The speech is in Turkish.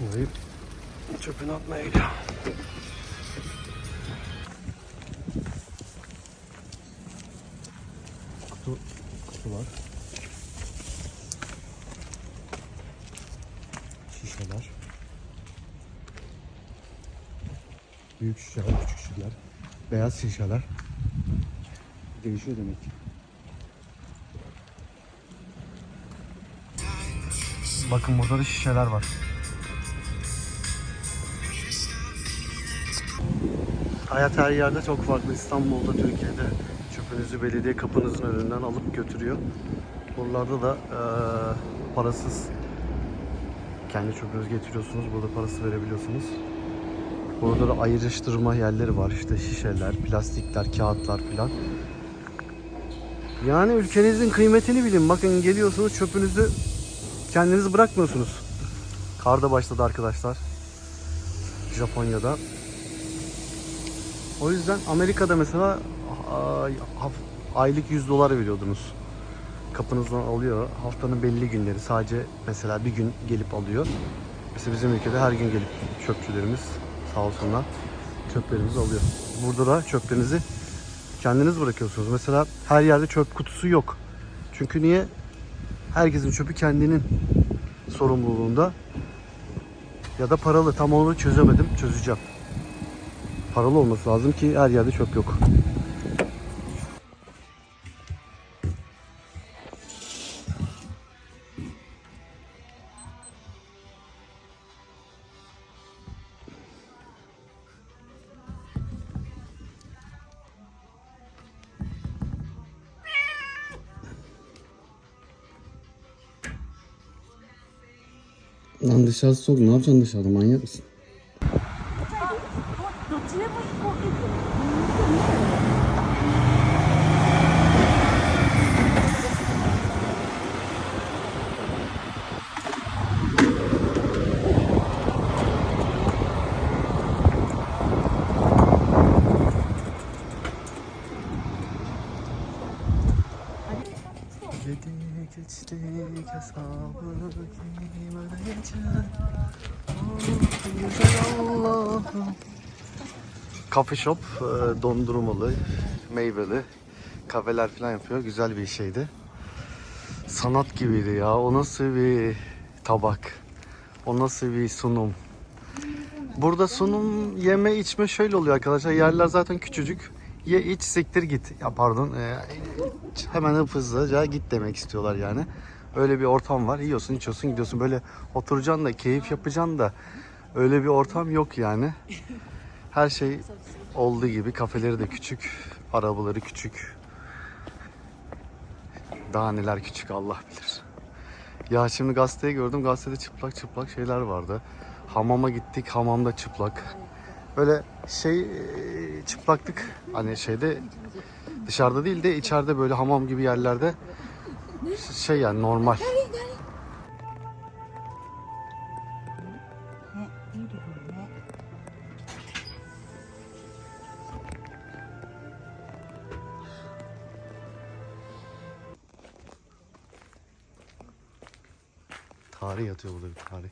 Burayı çöpünü atmaya gidiyorum. Kutu, kutu var. Şişeler. Büyük şişeler, küçük şişeler. Beyaz şişeler. Değişiyor demek ki. Bakın burada da şişeler var. Hayat her yerde çok farklı. İstanbul'da, Türkiye'de çöpünüzü belediye kapınızın önünden alıp götürüyor. Buralarda da eee, parasız kendi çöpünüzü getiriyorsunuz. Burada parası verebiliyorsunuz. Burada da ayrıştırma yerleri var. İşte şişeler, plastikler, kağıtlar filan. Yani ülkenizin kıymetini bilin. Bakın geliyorsunuz çöpünüzü kendiniz bırakmıyorsunuz. Karda başladı arkadaşlar. Japonya'da. O yüzden Amerika'da mesela aylık 100 dolar veriyordunuz. Kapınızdan alıyor. Haftanın belli günleri sadece mesela bir gün gelip alıyor. Mesela bizim ülkede her gün gelip çöpçülerimiz sağ olsunlar çöplerimizi alıyor. Burada da çöplerinizi kendiniz bırakıyorsunuz. Mesela her yerde çöp kutusu yok. Çünkü niye? Herkesin çöpü kendinin sorumluluğunda ya da paralı. Tam onu çözemedim. Çözeceğim. Paralı olması lazım ki her yerde çöp yok. Lan dışarısı soğuk. Ne yapacaksın dışarıda? Manyak mısın? Yedi geçtik hesabı kim ödeyecek? Coffee shop, e, dondurmalı, meyveli kafeler falan yapıyor. Güzel bir şeydi. Sanat gibiydi ya. O nasıl bir tabak? O nasıl bir sunum? Burada sunum, yeme, içme şöyle oluyor arkadaşlar. Yerler zaten küçücük. Ye iç siktir git. Ya pardon. e, hemen hızlıca git demek istiyorlar yani. Öyle bir ortam var. Yiyorsun, içiyorsun, gidiyorsun. Böyle oturacaksın da, keyif yapacaksın da öyle bir ortam yok yani. Her şey olduğu gibi kafeleri de küçük, arabaları küçük. Daha neler küçük Allah bilir. Ya şimdi gazeteyi gördüm. Gazetede çıplak çıplak şeyler vardı. Hamama gittik. Hamamda çıplak. Böyle şey e, çıplaklık hani şeyde dışarıda değil de içeride böyle hamam gibi yerlerde şey yani normal. Tarih yatıyor burada bir tarih.